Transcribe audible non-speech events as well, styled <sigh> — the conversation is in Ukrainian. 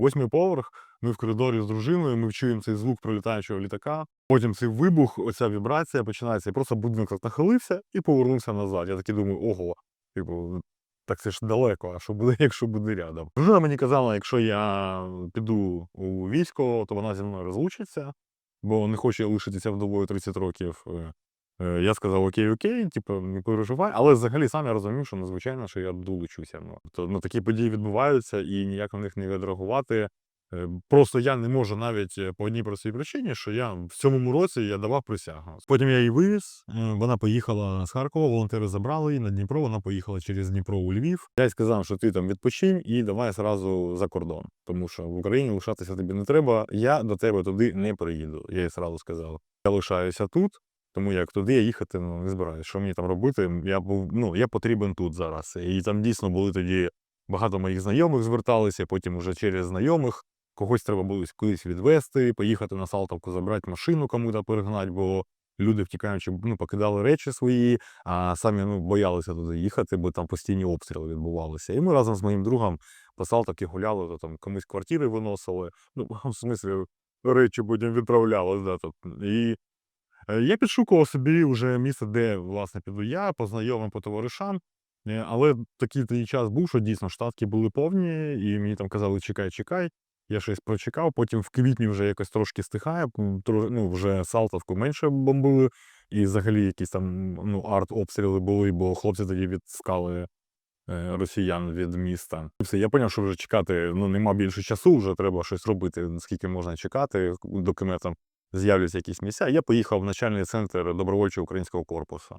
Восьмий поверх. Ми в коридорі з дружиною, ми чуємо цей звук пролітаючого літака. Потім цей вибух, оця вібрація починається, і просто будинок нахилився і повернувся назад. Я такий думаю, ого, типу, так це ж далеко, а що буде, <laughs> якщо буде рядом. Дружина мені казала, якщо я піду у військо, то вона зі мною розлучиться, бо не хоче лишитися вдовою 30 років. Е, Я сказав окей, окей, типу, не переживай, але взагалі сам я розумів, що надзвичайно, що я долучуся. Ну, то ну, такі події відбуваються і ніяк на них не відреагувати. Е, Просто я не можу навіть е, по одній простій причині, що я в цьому році я давав присягу. Потім я її вивіз. Вона поїхала з Харкова, волонтери забрали її на Дніпро. Вона поїхала через Дніпро у Львів. Я їй сказав, що ти там відпочинь і давай зразу за кордон, тому що в Україні лишатися тобі не треба. Я до тебе туди не приїду. Я їй зразу сказав. Я лишаюся тут. Тому як туди я їхати ну, не збираюсь. Що мені там робити? Я був ну я потрібен тут зараз. І там дійсно були тоді багато моїх знайомих зверталися. Потім вже через знайомих когось треба було кудись відвести, поїхати на Салтовку, забрати машину кому-то перегнати, бо люди втікаючи, ну, покидали речі свої, а самі ну, боялися туди їхати, бо там постійні обстріли відбувалися. І ми разом з моїм другом по Салтовці гуляли, то там комусь квартири виносили. Ну, <laughs> в смислі, речі потім відправляли. Да, тут. І я підшукував собі вже місце, де власне піду я, по знайомим, по товаришам. Е, Але такий тоді час був, що дійсно штатки були повні, і мені там казали, чекай, чекай. Я щось прочекав, потім в квітні вже якось трошки стихає, ну, вже Салтовку менше бомбили, і взагалі якісь там ну, арт-обстріли були, бо хлопці тоді відскали е, росіян від міста. Все, я зрозумів, що вже чекати ну, нема більше часу, вже треба щось робити, скільки можна чекати, доки мене там з'являться якісь місця. Я поїхав в начальний центр добровольчого українського корпусу.